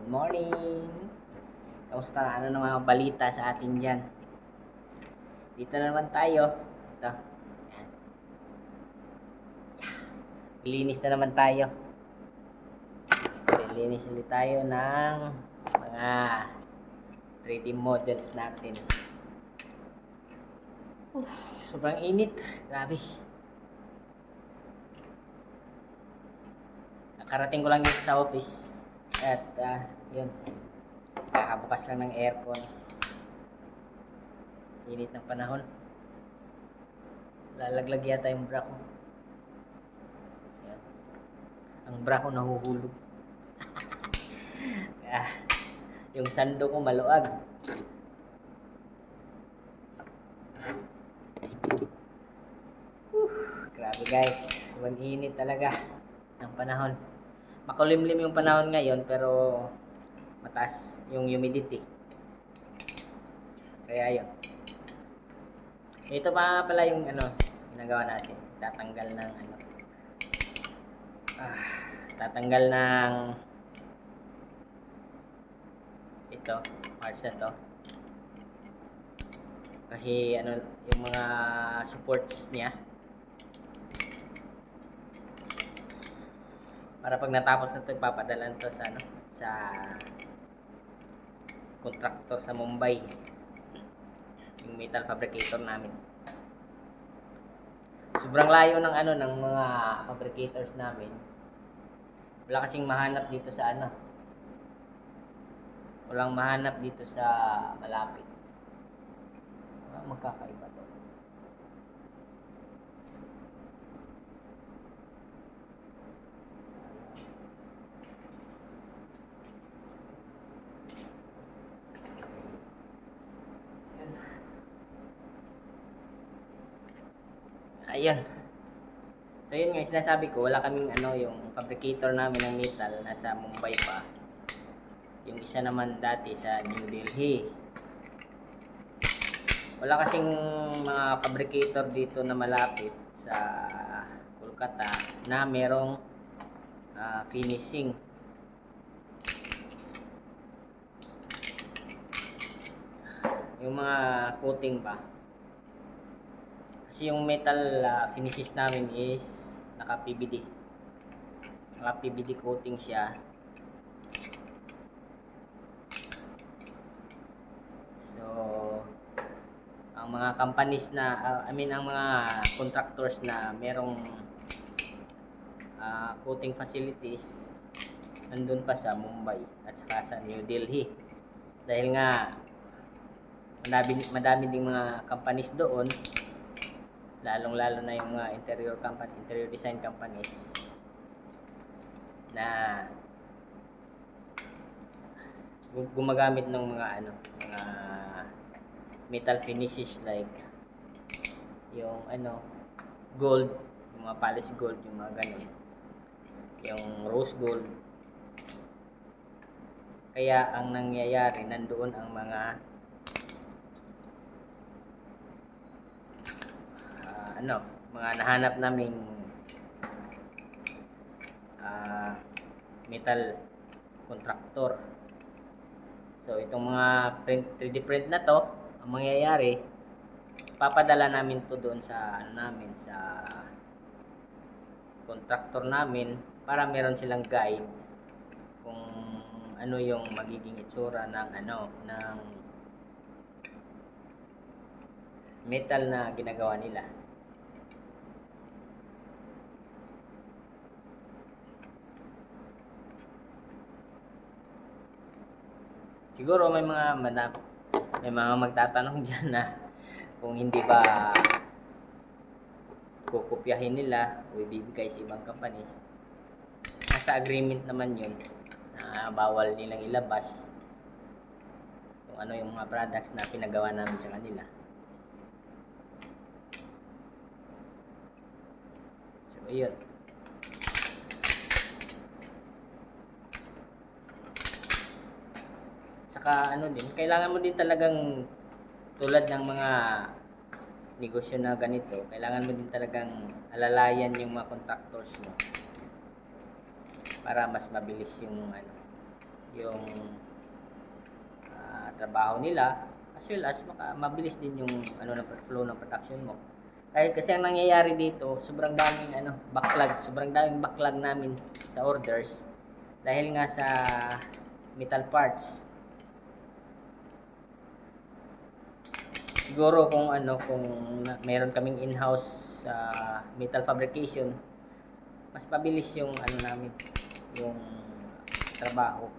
Good morning! Kamusta? Ano na mga balita sa atin dyan? Dito na naman tayo. Ito. Yan. Linis na naman tayo. Linis ulit tayo ng mga 3D models natin. Uf, sobrang init. Grabe. Nakarating ko lang dito sa office. At, ah, yun. Kakabukas lang ng aircon. Init ng panahon. Lalaglag yata yung bra ko. Yan. Ang bra ko nahuhulog. ah, yung sando ko maluag. Whew, grabe guys. Sobrang init talaga ng panahon. Makulimlim yung panahon ngayon pero mataas yung humidity. Kaya yun. Ito pa pala yung ano, ginagawa natin. Tatanggal ng ano. Ah, tatanggal ng ito, parts na to. Kasi ano, yung mga supports niya para pag natapos na ito, ipapadala to sa ano, sa contractor sa Mumbai. Yung metal fabricator namin. Sobrang layo ng ano ng mga fabricators namin. Wala kasing mahanap dito sa ano. Walang mahanap dito sa malapit. Ah, magkakaiba to. Ayun. So yun nga, sinasabi ko, wala kaming ano, yung fabricator namin ng metal, nasa Mumbai pa. Yung isa naman dati sa New Delhi. Wala kasing mga fabricator dito na malapit sa Kolkata na merong ah, finishing. Yung mga coating pa. Kasi yung metal ah, finishes namin is naka PVD. Naka PVD coating siya. So ang mga companies na ah, I mean ang mga contractors na merong ah, coating facilities nandun pa sa Mumbai at saka sa New Delhi. Dahil nga madami, madami ding mga companies doon lalong lalo na yung mga interior company, interior design companies na gu- gumagamit ng mga ano, mga metal finishes like yung ano, gold, yung mga polished gold, yung mga ganun. Yung rose gold. Kaya ang nangyayari, nandoon ang mga ah, ano, mga nahanap naming ah, metal contractor. So itong mga print 3D print na to, ang mangyayari, papadala namin to doon sa ano namin sa contractor namin para meron silang guide kung ano yung magiging itsura ng ano ng metal na ginagawa nila. Siguro may mga manap, may mga magtatanong diyan na kung hindi ba kukopyahin nila o ibibigay sa ibang companies. Nasa agreement naman yun na bawal nilang ilabas kung ano yung mga products na pinagawa namin sa kanila. So, yun. Saka ano din, kailangan mo din talagang tulad ng mga negosyo na ganito, kailangan mo din talagang alalayan yung mga contractors mo para mas mabilis yung ano yung ah, trabaho nila as well as maka, mabilis din yung ano na flow ng production mo. Kahit kasi ang nangyayari dito, sobrang daming ano, backlog, sobrang daming backlog namin sa orders dahil nga sa metal parts. Siguro kung ano, kung meron kaming in-house sa metal fabrication, mas mabilis yung ano namin, yung trabaho.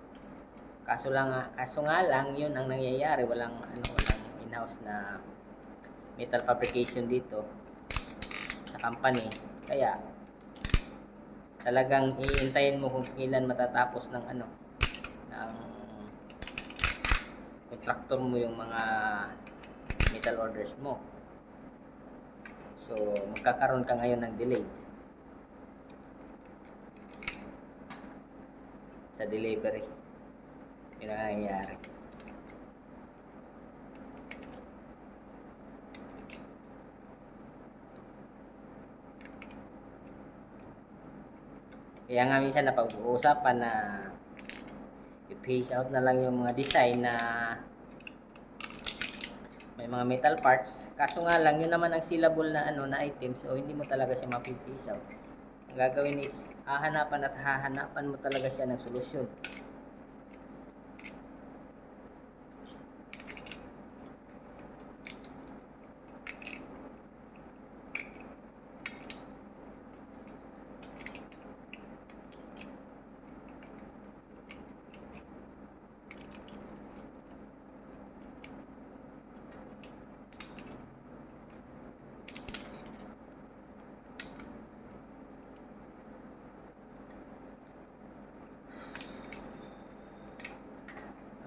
Kaso lang kaso nga lang yun ang nangyayari, walang ano, walang in-house na metal fabrication dito sa company. Kaya talagang iintayin mo kung kailan matatapos ng ano ng contractor mo yung mga metal orders mo. So, magkakaroon ka ngayon ng delay sa delivery. Yun ang nangyayari. Kaya nga minsan napag-uusapan na i-phase out na lang yung mga design na may mga metal parts. Kaso nga lang, yun naman ang syllable na ano na item so hindi mo talaga siya mapi-phase out. Ang gagawin is hahanapan at hahanapan mo talaga siya ng solusyon.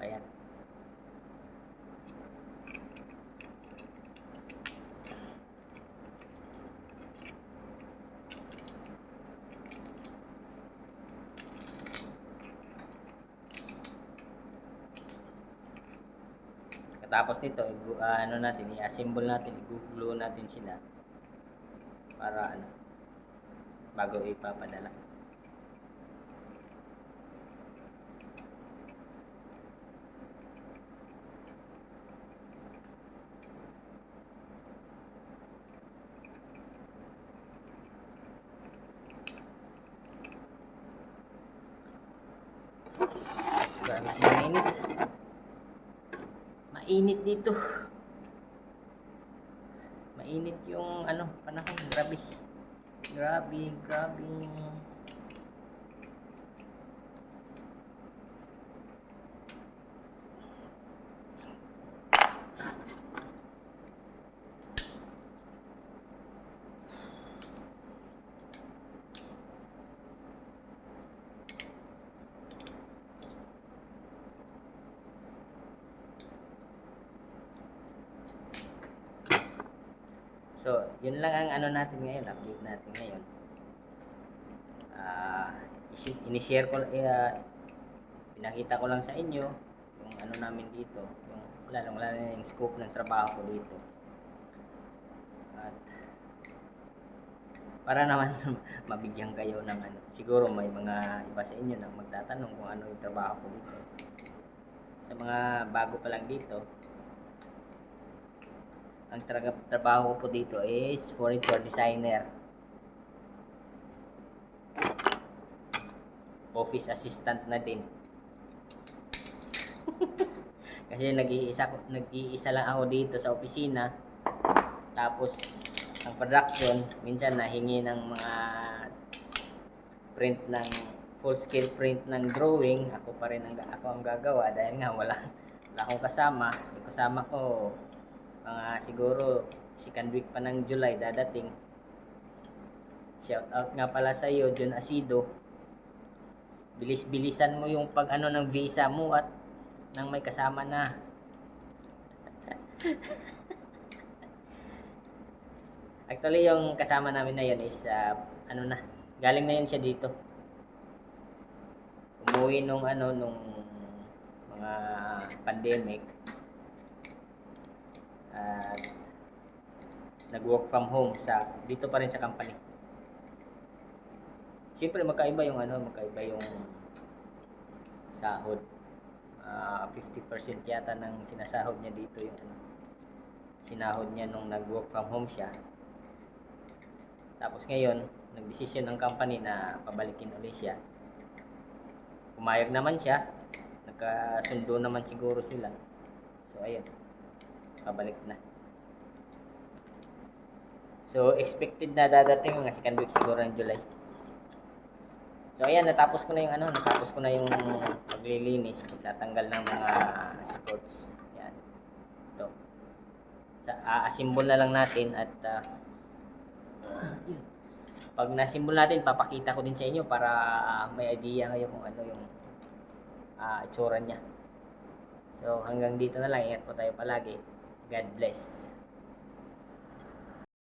Ayan. Katapos nito, igu- ah, ano natin, i-assemble natin, i-glue natin sila para ano, bago ipapadala. Grabe mainit. Mainit dito. Mainit yung ano, panahon. Grabe. Grabe, grabe. So, yun lang ang ano natin ngayon, update natin ngayon. Ah, isi- ini-share ko, uh, pinakita ko lang sa inyo yung ano namin dito, yung lalong lalo na yung scope ng trabaho ko dito. At para naman mabigyan kayo ng ano, siguro may mga iba sa inyo na magtatanong kung ano yung trabaho ko dito. Sa mga bago pa lang dito, ang tra- trabaho ko po dito is furniture designer. Office assistant na din. Kasi nag-iisa nag-iisa lang ako dito sa opisina. Tapos ang production minsan nahingi ng mga print ng full scale print ng drawing, ako pa rin ang ako ang gagawa dahil nga wala wala akong kasama. Yung kasama ko mga siguro second week pa ng July dadating. Shout out nga pala sa iyo, John Asido. Bilis-bilisan mo yung pag ano ng visa mo at nang may kasama na. Actually, yung kasama namin na yun is, ah, ano na, galing na yun siya dito. Umuwi nung ano, nung mga pandemic. At nag-work from home sa dito pa rin sa company. Siyempre magkaiba yung ano, magkaiba yung sahod. ah, 50% yata ng sinasahod niya dito yung ano, sinahod niya nung nag-work from home siya. Tapos ngayon, nagdesisyon ang company na pabalikin ulit siya. Pumayag naman siya. Nagkasundo naman siguro sila. So, ayun. Pabalik na. So, expected na dadating mga second week siguro ng July. So, ayan, natapos ko na yung ano, natapos ko na yung paglilinis, tatanggal ng mga supports. Yan. Ito. Sa, a-assemble na lang natin at ah, yun. pag na-assemble natin, papakita ko din sa inyo para ah, may idea kayo kung ano yung ah, itsura niya. So, hanggang dito na lang. Ingat po tayo palagi. God bless.